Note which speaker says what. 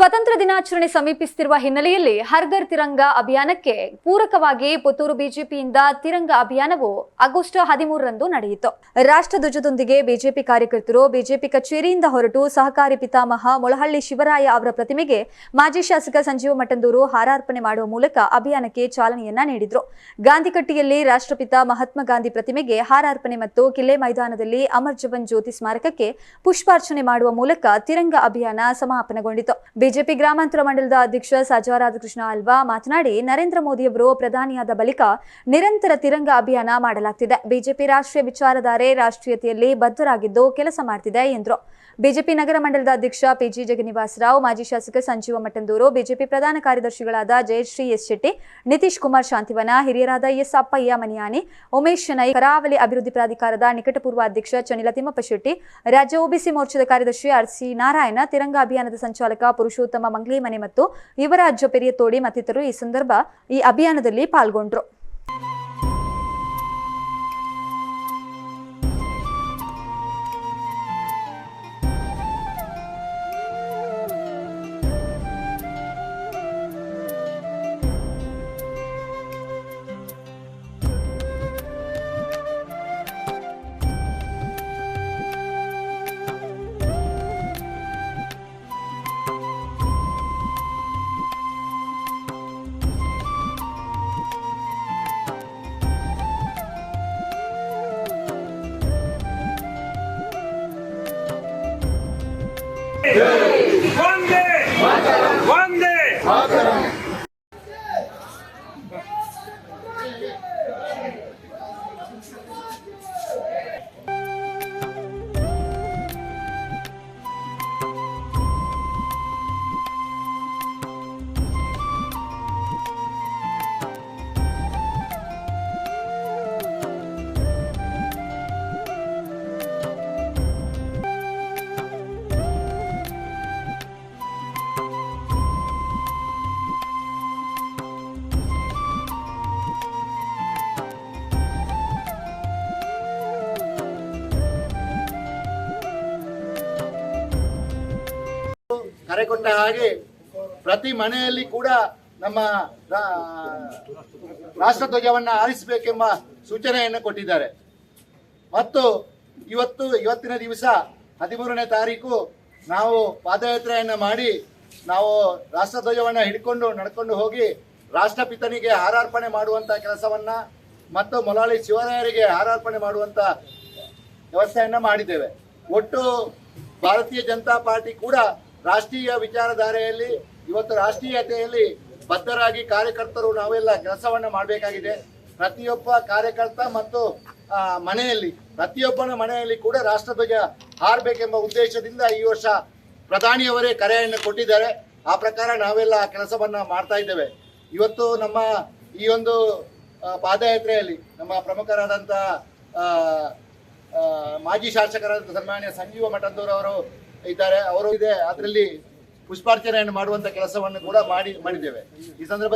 Speaker 1: ಸ್ವಾತಂತ್ರ್ಯ ದಿನಾಚರಣೆ ಸಮೀಪಿಸುತ್ತಿರುವ ಹಿನ್ನೆಲೆಯಲ್ಲಿ ಹರ್ಗರ್ ತಿರಂಗ ಅಭಿಯಾನಕ್ಕೆ ಪೂರಕವಾಗಿ ಪುತ್ತೂರು ಬಿಜೆಪಿಯಿಂದ ತಿರಂಗ ಅಭಿಯಾನವು ಆಗಸ್ಟ್ ಹದಿಮೂರರಂದು ನಡೆಯಿತು. ರಾಷ್ಟ್ರಧ್ವಜದೊಂದಿಗೆ ಬಿಜೆಪಿ ಕಾರ್ಯಕರ್ತರು, ಬಿಜೆಪಿ ಕಚೇರಿಯಿಂದ ಹೊರಟು ಸಹಕಾರಿ ಪಿತಾಮಹ ಮೊಳಹಳ್ಳಿ ಶಿವರಾಯ ಅವರ ಪ್ರತಿಮೆಗೆ ಮಾಜಿ ಶಾಸಕ ಸಂಜೀವ ಮಠಂದೂರು ಹಾರಾರ್ಪಣೆ ಮಾಡುವ ಮೂಲಕ ಅಭಿಯಾನಕ್ಕೆ ಚಾಲನೆಯನ್ನ ನೀಡಿದ್ರು. ಗಾಂಧಿಕಟ್ಟಿಯಲ್ಲಿ ರಾಷ್ಟ್ರಪಿತ ಮಹಾತ್ಮ ಗಾಂಧಿ ಪ್ರತಿಮೆಗೆ ಹಾರಾರ್ಪಣೆ ಮತ್ತು ಕಿಲ್ಲೆ ಮೈದಾನದಲ್ಲಿ ಅಮರ್ ಜವನ್ ಜ್ಯೋತಿ ಸ್ಮಾರಕಕ್ಕೆ ಪುಷ್ಪಾರ್ಚನೆ ಮಾಡುವ ಮೂಲಕ ತಿರಂಗ ಅಭಿಯಾನ ಸಮಾಪನಗೊಂಡಿತು. ಬಿಜೆಪಿ ಗ್ರಾಮಾಂತರ ಮಂಡಲದ ಅಧ್ಯಕ್ಷ ಸಜಾ ರಾಧಾಕೃಷ್ಣ ಅಲ್ವಾ ಮಾತನಾಡಿ, ನರೇಂದ್ರ ಮೋದಿಯವರು ಪ್ರಧಾನಿಯಾದ ಬಳಿಕ ನಿರಂತರ ತಿರಂಗ ಅಭಿಯಾನ ಮಾಡಲಾಗ್ತಿದೆ. ಬಿಜೆಪಿ ರಾಷ್ಟ್ರೀಯ ವಿಚಾರಧಾರೆ ರಾಷ್ಟ್ರೀಯತೆಯಲ್ಲಿ ಬದ್ಧರಾಗಿದ್ದು ಕೆಲಸ ಮಾಡ್ತಿದೆ ಎಂದರು. ಬಿಜೆಪಿ ನಗರ ಮಂಡಲದ ಅಧ್ಯಕ್ಷ ಪಿಜಿ ಜಗನ್ನಿವಾಸರಾವ್, ಮಾಜಿ ಶಾಸಕ ಸಂಜೀವ ಮಠಂದೂರು ಬಿಜೆಪಿ ಪ್ರಧಾನ ಕಾರ್ಯದರ್ಶಿಗಳಾದ ಜಯಶ್ರೀ ಎಸ್ ಶೆಟ್ಟಿ, ನಿತೀಶ್ ಕುಮಾರ್ ಶಾಂತಿವನ, ಹಿರಿಯರಾದ ಎಸ್ ಅಪ್ಪಯ್ಯ ಮನಿಯಾನಿ ಉಮೇಶ್ ಶೆನೈ, ಕರಾವಳಿ ಅಭಿವೃದ್ಧಿ ಪ್ರಾಧಿಕಾರದ ನಿಕಟಪೂರ್ವ ಅಧ್ಯಕ್ಷ ಚನಿಲ ತಿಮ್ಮಪ್ಪ ಶೆಟ್ಟಿ, ರಾಜ್ಯ ಒಬಿಸಿ ಮೋರ್ಚಾದ ಕಾರ್ಯದರ್ಶಿ ಆರ್ ಸಿ ನಾರಾಯಣ, ತಿರಂಗ ಅಭಿಯಾನದ ಸಂಚಾಲಕ ಪುರುಷೋತ್ತಮ ಮಂಗ್ಲಿಮನೆ ಮತ್ತು ಯುವರಾಜ ಪೆರಿಯತೋಡಿ ಮತ್ತಿತರರು ಈ ಸಂದರ್ಭ ಈ ಅಭಿಯಾನದಲ್ಲಿ ಪಾಲ್ಗೊಂಡ್ರು.
Speaker 2: One day. One day.
Speaker 3: ಕರೆ ಕೊಟ್ಟ ಹಾಗೆ ಪ್ರತಿ ಮನೆಯಲ್ಲಿ ಕೂಡ ನಮ್ಮ ರಾಷ್ಟ್ರಧ್ವಜವನ್ನ ಆರಿಸಬೇಕೆಂಬ ಸೂಚನೆಯನ್ನು ಕೊಟ್ಟಿದ್ದಾರೆ. ಮತ್ತು ಇವತ್ತು, ಇವತ್ತಿನ ದಿವಸ ಹದಿಮೂರನೇ ತಾರೀಕು ನಾವು ಪಾದಯಾತ್ರೆಯನ್ನು ಮಾಡಿ ನಾವು ರಾಷ್ಟ್ರಧ್ವಜವನ್ನು ಹಿಡ್ಕೊಂಡು ನಡ್ಕೊಂಡು ಹೋಗಿ ರಾಷ್ಟ್ರಪಿತನಿಗೆ ಹಾರಾರ್ಪಣೆ ಮಾಡುವಂಥ ಕೆಲಸವನ್ನ ಮತ್ತು ಮೊಲಾಳಿ ಶಿವರಾಯರಿಗೆ ಹಾರಾರ್ಪಣೆ ಮಾಡುವಂಥ ವ್ಯವಸ್ಥೆಯನ್ನ ಮಾಡಿದ್ದೇವೆ. ಒಟ್ಟು ಭಾರತೀಯ ಜನತಾ ಪಾರ್ಟಿ ಕೂಡ ರಾಷ್ಟ್ರೀಯ ವಿಚಾರಧಾರೆಯಲ್ಲಿ, ಇವತ್ತು ರಾಷ್ಟ್ರೀಯತೆಯಲ್ಲಿ ಬದ್ಧರಾಗಿ ಕಾರ್ಯಕರ್ತರು ನಾವೆಲ್ಲ ಕೆಲಸವನ್ನ ಮಾಡಬೇಕಾಗಿದೆ. ಪ್ರತಿಯೊಬ್ಬ ಕಾರ್ಯಕರ್ತ ಮತ್ತು ಮನೆಯಲ್ಲಿ, ಪ್ರತಿಯೊಬ್ಬನ ಮನೆಯಲ್ಲಿ ಕೂಡ ರಾಷ್ಟ್ರಧ್ವಜ ಹಾರಬೇಕೆಂಬ ಉದ್ದೇಶದಿಂದ ಈ ವರ್ಷ ಪ್ರಧಾನಿಯವರೇ ಕರೆಯನ್ನು ಕೊಟ್ಟಿದ್ದಾರೆ. ಆ ಪ್ರಕಾರ ನಾವೆಲ್ಲ ಆ ಕೆಲಸವನ್ನ ಮಾಡ್ತಾ ಇದ್ದೇವೆ. ಇವತ್ತು ನಮ್ಮ ಈ ಒಂದು ಪಾದಯಾತ್ರೆಯಲ್ಲಿ ನಮ್ಮ ಪ್ರಮುಖರಾದಂಥ ಮಾಜಿ ಶಾಸಕರಾದ ಸನ್ಮಾನ್ಯ ಸಂಜೀವ ಮಠಂದೂರ್ ಅವರು ಇದ್ದಾರೆ. ಅವರು ಇದೆ. ಅದರಲ್ಲಿ ಪುಷ್ಪಾರ್ಚನೆಯನ್ನು ಮಾಡುವಂತ ಕೆಲಸವನ್ನು ಕೂಡ ಮಾಡಿ ಮಾಡಿದ್ದೇವೆ. ಈ ಸಂದರ್ಭ